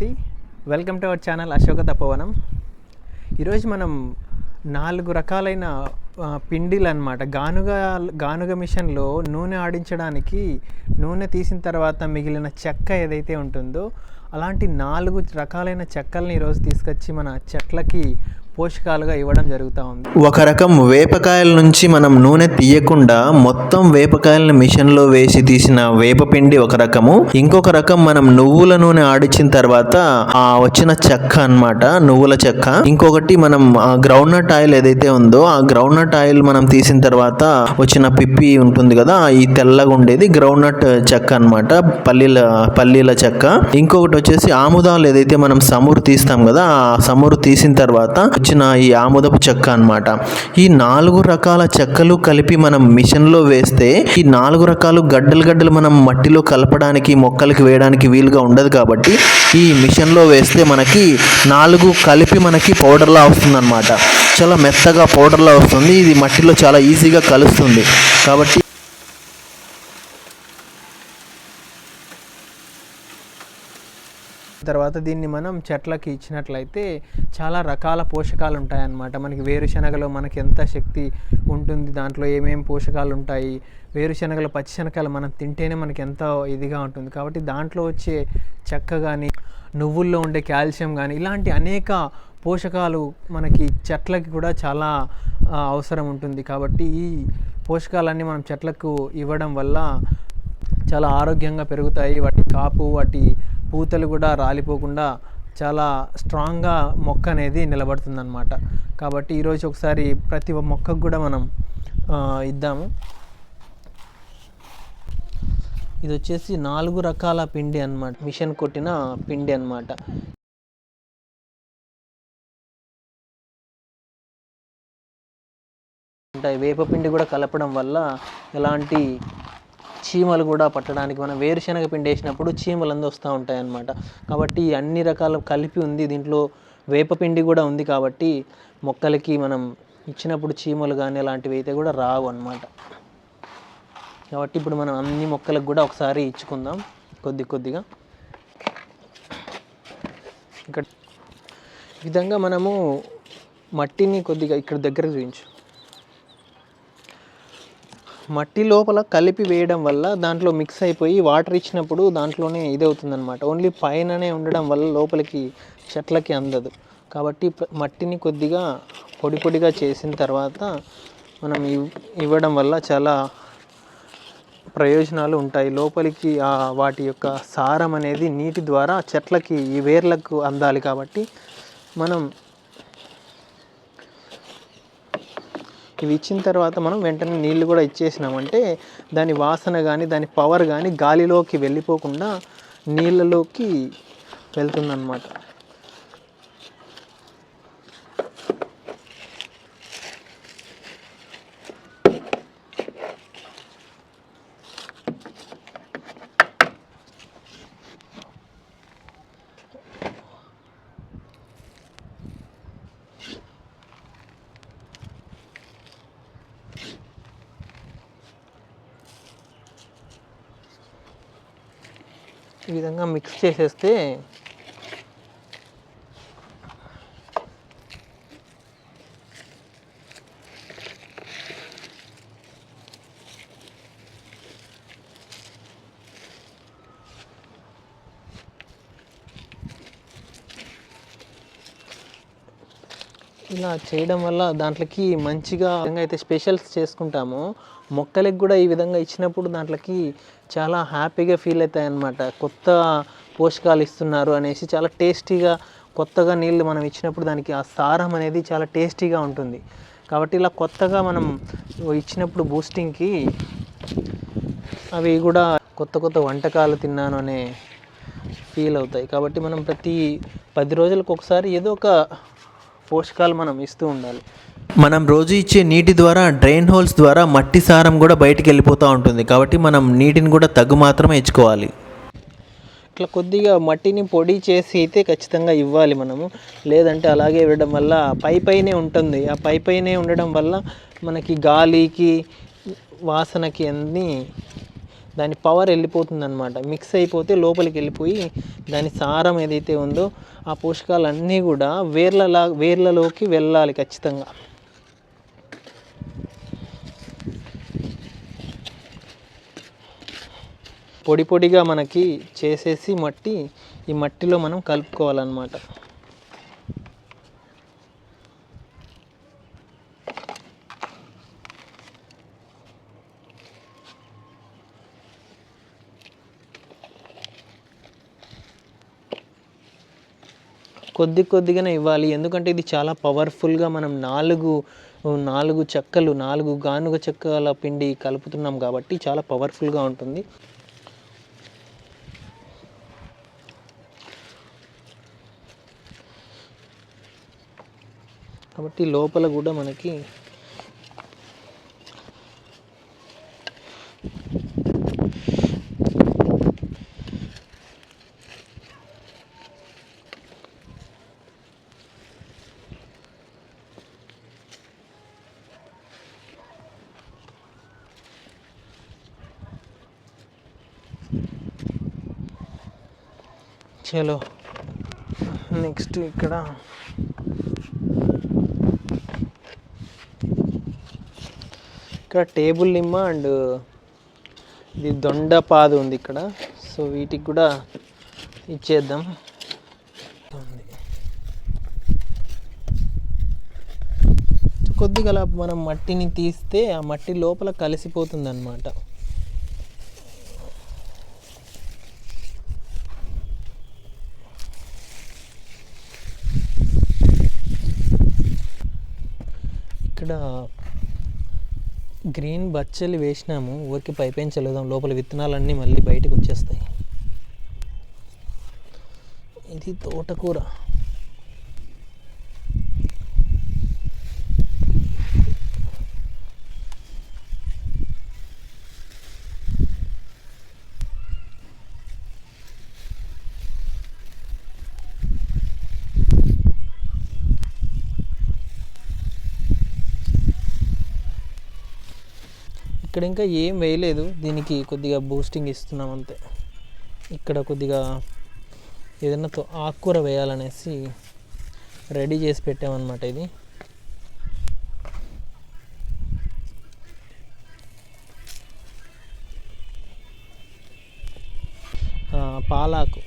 Shanti welcome to our channel Ashoka Tapovanam ఈరోజు మనం నాలుగు రకాలైన పిండిలు అనమాట గానుగ గానుగ మిషన్లో నూనె ఆడించడానికి నూనె తీసిన తర్వాత మిగిలిన చెక్క ఏదైతే ఉంటుందో అలాంటి నాలుగు రకాలైన చెక్కల్ని ఈరోజు తీసుకొచ్చి మన చెట్లకి పోషకాలుగా ఇవ్వడం జరుగుతూ ఉంది. ఒక రకం వేపకాయల నుంచి మనం నూనె తీయకుండా మొత్తం వేపకాయలను మిషన్లో వేసి తీసిన వేపపిండి ఒక రకము. ఇంకొక రకం మనం నువ్వుల నూనె ఆడిచిన తర్వాత ఆ వచ్చిన చెక్క అన్నమాట నువ్వుల చెక్క. ఇంకొకటి మనం గ్రౌండ్ నట్ ఆయిల్ ఏదైతే ఉందో ఆ గ్రౌండ్ నట్ ఆయిల్ మనం తీసిన తర్వాత వచ్చిన పిప్పి ఉంటుంది కదా ఈ తెల్లగా ఉండేది గ్రౌండ్ నట్ చెక్క అన్నమాట పల్లీల పల్లీల చెక్క. ఇంకొకటి వచ్చేసి ఆముదాలు ఏదైతే మనం సమూరు తీస్తాం కదా ఆ సమూరు తీసిన తర్వాత వచ్చిన ఈ ఆముదపు చెక్క అన్నమాట. ఈ నాలుగు రకాల చెక్కలు కలిపి మనం మిషన్లో వేస్తే ఈ నాలుగు రకాలు గడ్డలు గడ్డలు మనం మట్టిలో కలపడానికి మొక్కలకి వేయడానికి వీలుగా ఉండదు కాబట్టి ఈ మిషన్లో వేస్తే మనకి నాలుగు కలిపి మనకి పౌడర్లా వస్తుందన్నమాట. చాలా మెత్తగా పౌడర్లా వస్తుంది. ఇది మట్టిలో చాలా ఈజీగా కలుస్తుంది. కాబట్టి తర్వాత దీన్ని మనం చెట్లకి ఇచ్చినట్లయితే చాలా రకాల పోషకాలు ఉంటాయన్నమాట మనకి వేరుశనగలో మనకి ఎంత శక్తి ఉంటుంది దాంట్లో ఏమేమి పోషకాలు ఉంటాయి వేరుశనగలు పచ్చిశనగలు మనం తింటేనే మనకి ఎంత ఇదిగా ఉంటుంది. కాబట్టి దాంట్లో వచ్చే చెక్క కానీ నువ్వుల్లో ఉండే కాల్షియం కానీ ఇలాంటి అనేక పోషకాలు మనకి చెట్లకి కూడా చాలా అవసరం ఉంటుంది. కాబట్టి ఈ పోషకాలన్నీ మనం చెట్లకు ఇవ్వడం వల్ల చాలా ఆరోగ్యంగా పెరుగుతాయి. వాటి కాపు వాటి పూతలు కూడా రాలిపోకుండా చాలా స్ట్రాంగ్గా మొక్క అనేది నిలబడుతుందన్నమాట. కాబట్టి ఈరోజు ఒకసారి ప్రతి మొక్కకు కూడా మనం ఇద్దాము. ఇది వచ్చేసి నాలుగు రకాల పిండి అన్నమాట. మిషన్ కొట్టిన పిండి అన్నమాట. ఉంటాయి వేపపిండి కూడా కలపడం వల్ల ఎలాంటి చీమలు కూడా పట్టడానికి మనం వేరుశనగ పిండి వేసినప్పుడు చీమలు అందు వస్తూ ఉంటాయి అన్నమాట కాబట్టి అన్ని రకాల కలిపి ఉంది దీంట్లో వేపపిండి కూడా ఉంది కాబట్టి మొక్కలకి మనం ఇచ్చినప్పుడు చీమలు కానీ అలాంటివి అయితే కూడా రావు అన్నమాట. కాబట్టి ఇప్పుడు మనం అన్ని మొక్కలకు కూడా ఒకసారి ఇచ్చుకుందాం కొద్ది కొద్దిగా. ఇక్కడ విధంగా మనము మట్టిని కొద్దిగా ఇక్కడ దగ్గర చూపించు మట్టి లోపల కలిపి వేయడం వల్ల దాంట్లో మిక్స్ అయిపోయి వాటర్ ఇచ్చినప్పుడు దాంట్లోనే ఇది అవుతుందన్నమాట ఓన్లీ పైననే ఉండడం వల్ల లోపలికి చెట్లకి అందదు. కాబట్టి మట్టిని కొద్దిగా పొడి పొడిగా చేసిన తర్వాత మనం ఇవ్- ఇవ్వడం వల్ల చాలా ప్రయోజనాలు ఉంటాయి. లోపలికి ఆ వాటి యొక్క సారం అనేది నీటి ద్వారా చెట్లకి ఈ వేర్లకు అందాలి కాబట్టి మనం ఇవి ఇచ్చిన తర్వాత మనం వెంటనే నీళ్ళు కూడా ఇచ్చేసినామంటే దాని వాసన కానీ దాని పవర్ కానీ గాలిలోకి వెళ్ళిపోకుండా నీళ్ళలోకి వెళ్తుందన్నమాట ఈ విధంగా మిక్స్ చేసేస్తే ఇలా చేయడం వల్ల దాంట్లోకి మంచిగా విధంగా అయితే స్పెషల్స్ చేసుకుంటామో. మొక్కలకి కూడా ఈ విధంగా ఇచ్చినప్పుడు దాంట్లోకి చాలా హ్యాపీగా ఫీల్ అవుతాయి అన్నమాట కొత్త పోషకాలు ఇస్తున్నారు అనేసి చాలా టేస్టీగా కొత్తగా నీళ్ళు మనం ఇచ్చినప్పుడు దానికి ఆ సారం అనేది చాలా టేస్టీగా ఉంటుంది. కాబట్టి ఇలా కొత్తగా మనం ఇచ్చినప్పుడు బూస్టింగ్కి అవి కూడా కొత్త కొత్త వంటకాలు తిన్నాను అనే ఫీల్ అవుతాయి. కాబట్టి మనం ప్రతి పది రోజులకు ఒకసారి ఏదో ఒక పోషకాలు మనం ఇస్తూ ఉండాలి. మనం రోజు ఇచ్చే నీటి ద్వారా డ్రైన్ హోల్స్ ద్వారా మట్టి సారం కూడా బయటికి వెళ్ళిపోతూ ఉంటుంది. కాబట్టి మనం నీటిని కూడా తగ్గు మాత్రమే ఇచ్చుకోవాలి ఇట్లా కొద్దిగా మట్టిని పొడి చేసి అయితే ఖచ్చితంగా ఇవ్వాలి మనము. లేదంటే అలాగే ఇవ్వడం వల్ల పై పైనే ఉంటుంది. ఆ పై పైనే ఉండడం వల్ల మనకి గాలికి వాసనకి అన్నీ దాని పవర్ వెళ్ళిపోతుంది అనమాట మిక్స్ అయిపోతే లోపలికి వెళ్ళిపోయి దాని సారం ఏదైతే ఉందో ఆ పోషకాలన్నీ కూడా వేర్లలా వేర్లలోకి వెళ్ళాలి ఖచ్చితంగా. పొడి పొడిగా మనకి చేసేసి మట్టి ఈ మట్టిలో మనం కలుపుకోవాలన్నమాట. కొద్ది కొద్దిగానే ఇవ్వాలి. ఎందుకంటే ఇది చాలా పవర్ఫుల్గా మనం నాలుగు నాలుగు చెక్కలు నాలుగు గానుగ చెక్కల పిండి కలుపుతున్నాం కాబట్టి చాలా పవర్ఫుల్గా ఉంటుంది. కాబట్టి లోపల కూడా మనకి చలో. నెక్స్ట్ ఇక్కడ. ఇక్కడ టేబుల్ నిమ్మ అండ్ ఇది దొండపాదు ఉంది ఇక్కడ. సో వీటికి కూడా ఇచ్చేద్దాం. కొద్దిగా మనం మట్టిని తీస్తే ఆ మట్టి లోపల కలిసిపోతుంది అన్నమాట ఇక్కడ గ్రీన్ బచ్చలు వేసినాము. ఊరికి పైపేం చల్లదాం. లోపల విత్తనాలన్నీ మళ్ళీ బయటకు వచ్చేస్తాయి. ఇది తోటకూర. ఇక్కడ ఇంకా ఏం వేయలేదు. దీనికి కొద్దిగా బూస్టింగ్ ఇస్తున్నాం అంతే. ఇక్కడ కొద్దిగా ఏదైనా తో- ఆకుకూర వేయాలనేసి రెడీ చేసి పెట్టామన్నమాట ఇది. పాలాకు.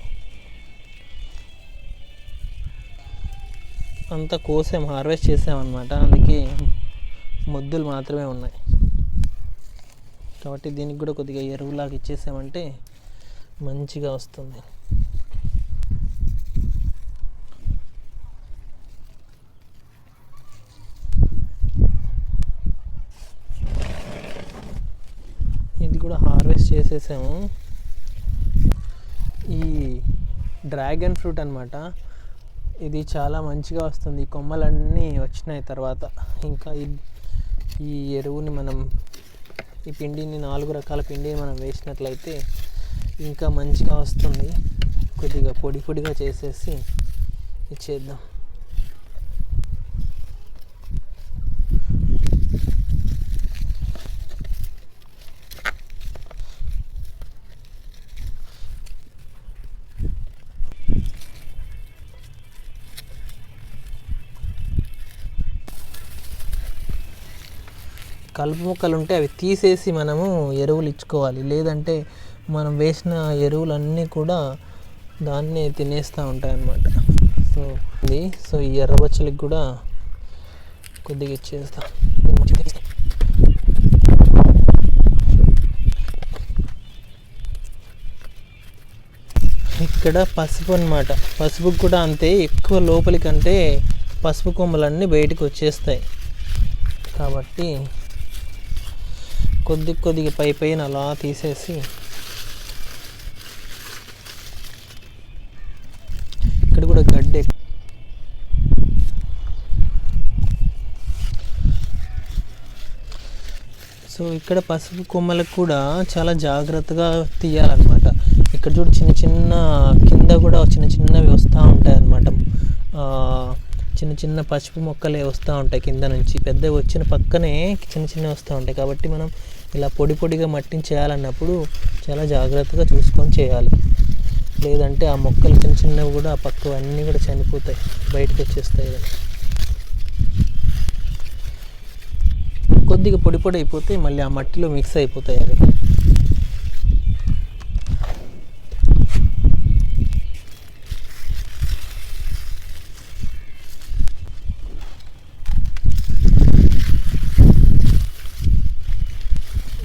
అంతా కోసాం హార్వెస్ట్ చేసామన్నమాట. అందుకే మొద్దులు మాత్రమే ఉన్నాయి. కాబట్టి దీనికి కూడా కొద్దిగా ఎరువులాగా ఇచ్చేసామంటే మంచిగా వస్తుంది. ఇది కూడా హార్వెస్ట్ చేసేసాము. ఈ డ్రాగన్ ఫ్రూట్ అనమాట ఇది చాలా మంచిగా వస్తుంది. కొమ్మలన్నీ వచ్చినాయి తర్వాత. ఇంకా ఈ- ఈ ఎరువుని మనం ఈ పిండిని నాలుగు రకాల పిండిని మనం వేసినట్లయితే ఇంకా మంచిగా వస్తుంది. కొద్దిగా పొడి పొడిగా చేసేసి ఇచ్చేద్దాం కలుపు మొక్కలు ఉంటే అవి తీసేసి మనము ఎరువులు ఇచ్చుకోవాలి. లేదంటే మనం వేసిన ఎరువులన్నీ కూడా దాన్నే తినేస్తూ ఉంటాయి అన్నమాట సో ఇది. సో ఈ ఎర్రబచ్చలికి కూడా కొద్దిగా ఇచ్చేస్తాం. ఇక్కడ పసుపు అన్నమాట. పసుపు కూడా అంతే. ఎక్కువ లోపలికంటే పసుపు కొమ్మలన్నీ బయటకు వచ్చేస్తాయి. కాబట్టి కొద్ది కొద్దిగా పై పైన అలా తీసేసి ఇక్కడ కూడా గడ్డి సో ఇక్కడ పసుపు కొమ్మలకు కూడా చాలా జాగ్రత్తగా తీయాలన్నమాట. ఇక్కడ చూడు చిన్న చిన్న కింద కూడా చిన్న చిన్నవి వస్తూ ఉంటాయి అన్నమాట చిన్న చిన్న పసుపు మొక్కలే వస్తూ ఉంటాయి కింద నుంచి. పెద్దవి వచ్చిన పక్కనే చిన్న చిన్నవి వస్తూ ఉంటాయి. కాబట్టి మనం ఇలా పొడి పొడిగా మట్టిని చేయాలన్నప్పుడు చాలా జాగ్రత్తగా చూసుకొని చేయాలి. లేదంటే ఆ మొక్కలు చిన్న చిన్నవి కూడా ఆ పక్క అన్నీ కూడా చనిపోతాయి. బయటకు వచ్చేస్తాయి కొద్దిగా పొడి పొడి అయిపోతే మళ్ళీ ఆ మట్టిలో మిక్స్ అయిపోతాయి అవి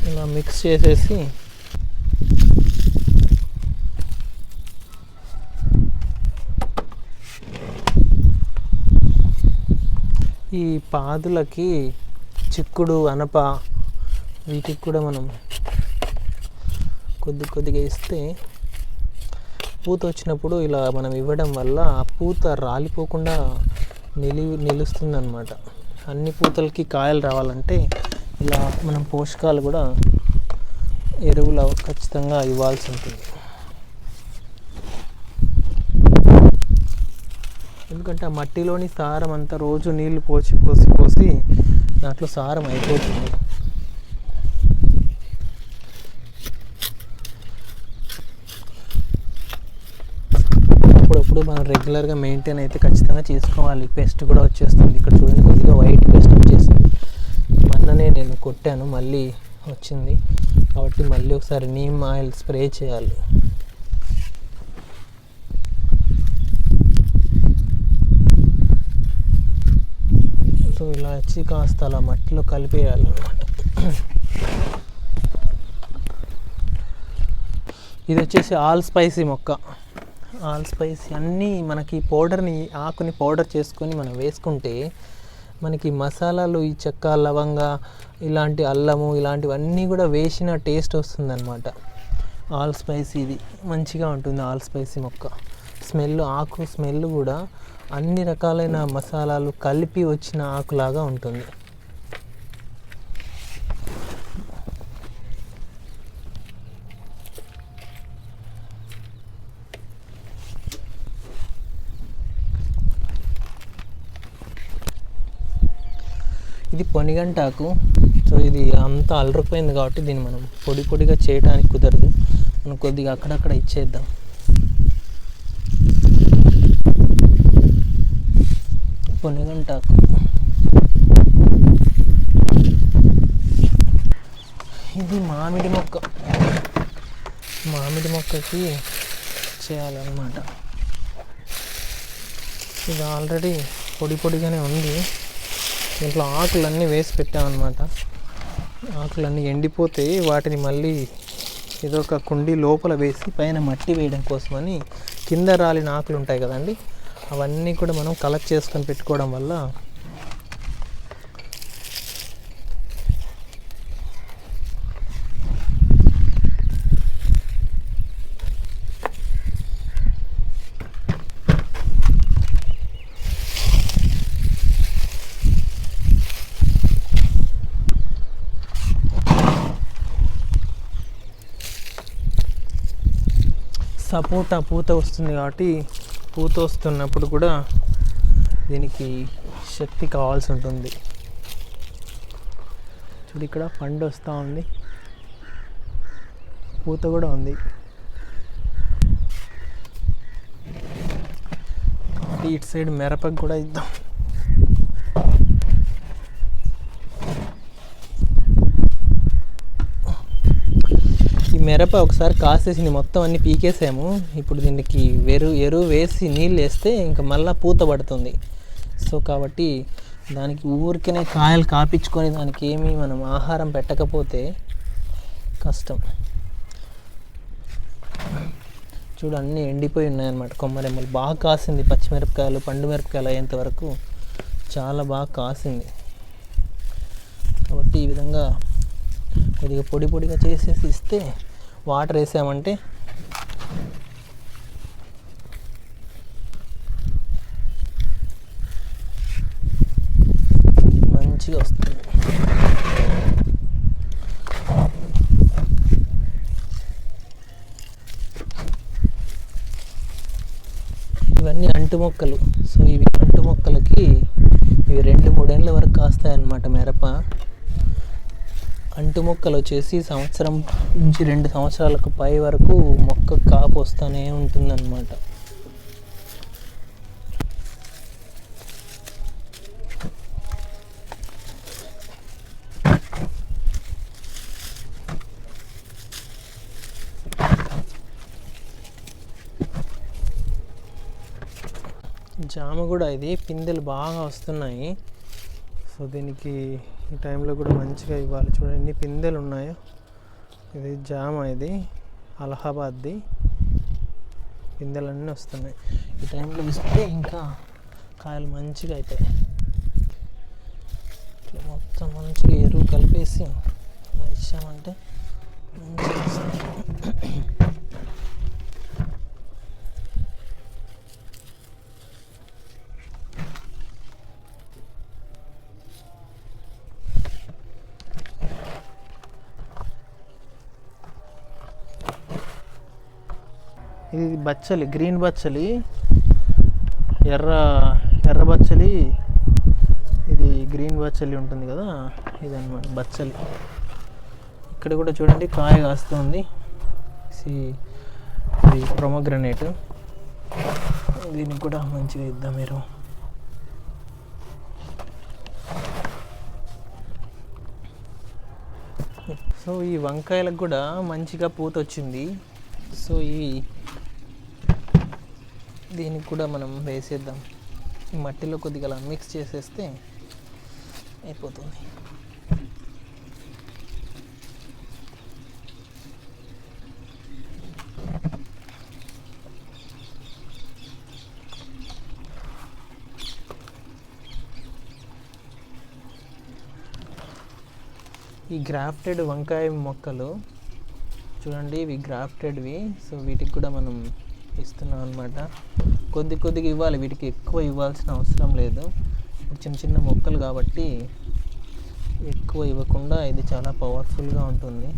ఇలా మిక్స్ చేసేసి ఈ పాదులకి చిక్కుడు అనప వీటికి కూడా మనం కొద్ది కొద్దిగా ఇస్తే పూత వచ్చినప్పుడు ఇలా మనం ఇవ్వడం వల్ల ఆ పూత రాలిపోకుండా నిలి నిలుస్తుందన్నమాట. అన్ని పూతలకి కాయలు రావాలంటే ఇలా మనం పోషకాలు కూడా ఎరువులు ఖచ్చితంగా ఇవ్వాల్సి ఉంటుంది ఎందుకంటే ఆ మట్టిలోని సారం అంతా రోజు నీళ్ళు పోసి పోసి పోసి దాంట్లో సారం అయిపోతుంది. అప్పుడప్పుడు మనం రెగ్యులర్గా మెయింటైన్ అయితే ఖచ్చితంగా చేసుకోవాలి. పెస్ట్ కూడా వచ్చేస్తుంది. ఇక్కడ చూడండి కొద్దిగా వైట్ పెస్ట్ వచ్చేసింది. మొన్ననే నేను కొట్టాను మళ్ళీ వచ్చింది. కాబట్టి మళ్ళీ ఒకసారి నీమ్ ఆయిల్ స్ప్రే చేయాలి. సో ఇలా వచ్చి కాస్త అలా మట్టిలో కలిపేయాలన్నమాట. ఇది వచ్చేసి ఆల్ స్పైసీ మొక్క. ఆల్ స్పైసీ అన్నీ మనకి పౌడర్ని ఆకుని పౌడర్ చేసుకొని మనం వేసుకుంటే మనకి మసాలాలు ఈ చెక్క లవంగ ఇలాంటి అల్లము ఇలాంటివన్నీ కూడా వేసిన టేస్ట్ వస్తుందన్నమాట. ఆల్ స్పైసీది మంచిగా ఉంటుంది ఆల్ స్పైసీ మొక్క. స్మెల్ ఆకు స్మెల్ కూడా అన్ని రకాలైన మసాలాలు కలిపి వచ్చిన ఆకులాగా ఉంటుంది. ఇది పొనిగంటాకు. సో ఇది అంతా అలరిపోయింది కాబట్టి దీన్ని మనం పొడి పొడిగా చేయడానికి కుదరదు. మనం కొద్దిగా అక్కడక్కడ ఇచ్చేద్దాం. పొనిగంటాకు. ఇది మామిడి మొక్క. మామిడి మొక్కకి చేయాలన్నమాట. ఇది ఆల్రెడీ పొడి పొడిగానే ఉంది. దీంట్లో ఆకులన్నీ వేసి పెట్టామన్నమాట. ఆకులన్నీ ఎండిపోతే వాటిని మళ్ళీ ఏదో ఒక కుండీ లోపల వేసి పైన మట్టి వేయడం కోసమని కింద రాలిన ఆకులు ఉంటాయి కదండి అవన్నీ కూడా మనం కలెక్ట్ చేసుకొని పెట్టుకోవడం వల్ల సపోటా పూత వస్తుంది కాబట్టి పూత వస్తున్నప్పుడు కూడా దీనికి శక్తి కావాల్సి ఉంటుంది. చూడు ఇక్కడ పండు వస్తూ ఉంది. పూత కూడా ఉంది. ఇటు సైడ్ మిరపకు కూడా ఇద్దాం. మిరప ఒకసారి కాసేసి మొత్తం అన్ని పీకేసాము. ఇప్పుడు దీనికి వెరు ఎరువు వేసి నీళ్ళు వేస్తే ఇంకా మళ్ళీ పూత పడుతుంది. సో కాబట్టి దానికి ఊరికనే కాయలు కాపించుకొని దానికి ఏమీ మనం ఆహారం పెట్టకపోతే కష్టం. చూడు అన్నీ ఎండిపోయి ఉన్నాయన్నమాట కొమ్మరెమ్మలు బాగా కాసింది పచ్చిమిరపకాయలు పండు మిరపకాయలు అయ్యేంత వరకు చాలా బాగా కాసింది. కాబట్టి ఈ విధంగా కొద్దిగా పొడి పొడిగా చేసేసి ఇస్తే వాటర్ వేసామంటే మంచిగా వస్తుంది. ఇవన్నీ అంటు మొక్కలు సో ఇవి అంటు మొక్కలకి ఇవి రెండు మూడేళ్ళ వరకు కాస్తాయన్నమాట మిరప. అంటు మొక్కలు వచ్చేసి సంవత్సరం నుంచి రెండు సంవత్సరాలకు పై వరకు మొక్క కాపు వస్తూనే ఉంటుందన్నమాట. జామ కూడా ఇది పిందెలు బాగా వస్తున్నాయి. సో దీనికి ఈ టైంలో కూడా మంచిగా ఇవ్వాలి. చూడండి ఎన్ని పిందెలు ఉన్నాయో. ఇది జామ ఇది అలహాబాద్ది. పిందెలన్నీ వస్తున్నాయి. ఈ టైంలో ఇస్తే ఇంకా కాయలు మంచిగా అవుతాయి. ఇట్లా మొత్తం మంచిగా ఎరువు కలిపేసి ఇచ్చామంటే మంచిగా ఇది బచ్చలి గ్రీన్ బచ్చలి ఎర్ర ఎర్ర బచ్చలి ఇది గ్రీన్ బచ్చలి ఉంటుంది కదా ఇదన్నమాట బచ్చలి. ఇక్కడ కూడా చూడండి కాయ కాస్తుంది. సి- ఇది ప్రొమగ్రనేట్ దీనికి కూడా మంచిగా ఇద్దాం మీరు. సో ఈ వంకాయలకు కూడా మంచిగా పూత వచ్చింది సో ఈ దీనికి కూడా మనం వేసేద్దాం. ఈ మట్టిలో కొద్దిగా అలా మిక్స్ చేసేస్తే అయిపోతుంది. ఈ గ్రాఫ్టెడ్ వంకాయ మొక్కలు చూడండి ఇవి గ్రాఫ్టెడ్వి సో వీటికి కూడా మనం ఇస్తున్నాం అనమాట కొద్ది కొద్దిగా ఇవ్వాలి వీటికి ఎక్కువ ఇవ్వాల్సిన అవసరం లేదు. ఇప్పుడు చిన్న చిన్న మొక్కలు కాబట్టి ఎక్కువ ఇవ్వకుండా ఇది చాలా పవర్ఫుల్గా ఉంటుంది.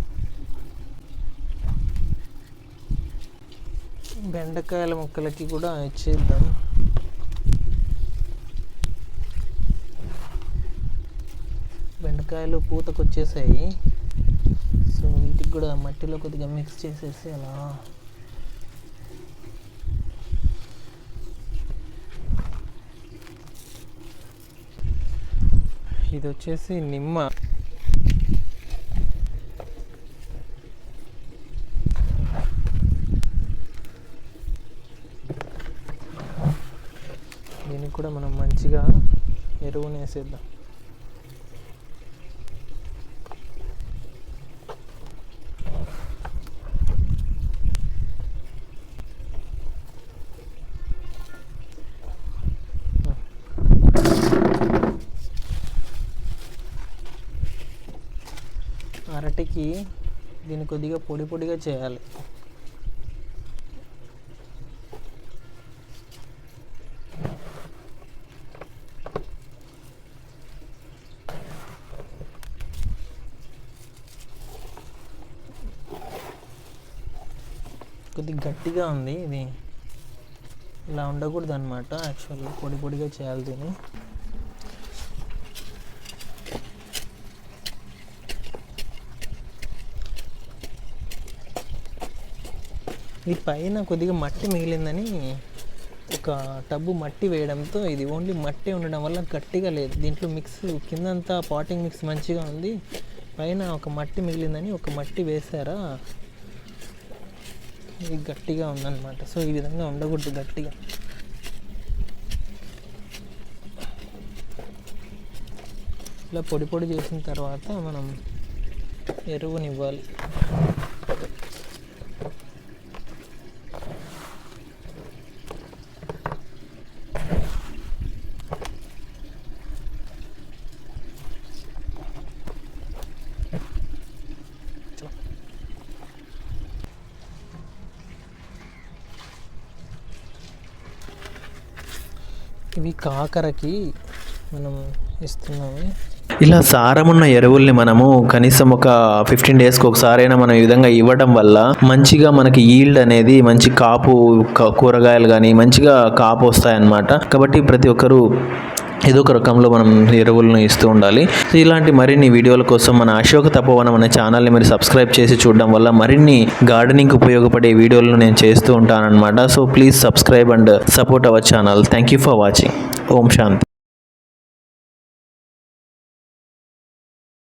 బెండకాయల మొక్కలకి కూడా ఇచ్చేద్దాం. బెండకాయలు పూతకు వచ్చేసాయి సో వీటికి కూడా మట్టిలో కొద్దిగా మిక్స్ చేసేసి అలా ఇది వచ్చేసి నిమ్మ. దీనికి కూడా మనం మంచిగా ఎరువుని వేసేద్దాం అరటికి దీన్ని కొద్దిగా పొడి పొడిగా చేయాలి. కొద్దిగా గట్టిగా ఉంది ఇది. ఇలా ఉండకూడదు అనమాట యాక్చువల్గా పొడి పొడిగా చేయాలి దీన్ని. ఈ పైన కొద్దిగా మట్టి మిగిలిందని ఒక టబ్బు మట్టి వేయడంతో ఇది ఓన్లీ మట్టి ఉండడం వల్ల గట్టిగా లేదు. దీంట్లో మిక్స్ కిందంతా పాటింగ్ మిక్స్ మంచిగా ఉంది. పైన ఒక మట్టి మిగిలిందని ఒక మట్టి వేసారా ఇది గట్టిగా ఉందన్నమాట. సో ఈ విధంగా ఉండకూడదు గట్టిగా. ఇలా పొడి పొడి చేసిన తర్వాత మనం ఎరువునివ్వాలి. ఇవి కాకరకి మనం ఇస్తున్నాము. ఇలా సారమున్న ఎరువుల్ని మనము కనీసం ఒక ఫిఫ్టీన్ డేస్కి ఒకసారైనా మనం ఈ విధంగా ఇవ్వడం వల్ల మంచిగా మనకి ఈల్డ్ అనేది మంచి కాపు కూరగాయలు కానీ మంచిగా కాపు వస్తాయన్నమాట. కాబట్టి ప్రతి ఒక్కరూ ఏదో ఒక రకంలో మనం ఎరువులను ఇస్తూ ఉండాలి. ఇలాంటి మరిన్ని వీడియోల కోసం మన అశోక తపోవనం అనే ఛానల్ని మీరు సబ్స్క్రైబ్ చేసి చూడడం వల్ల మరిన్ని గార్డెనింగ్ ఉపయోగపడే వీడియోలను నేను చేస్తూ ఉంటానన్నమాట. So please subscribe and support our channel. Thank you for watching Om Shanti.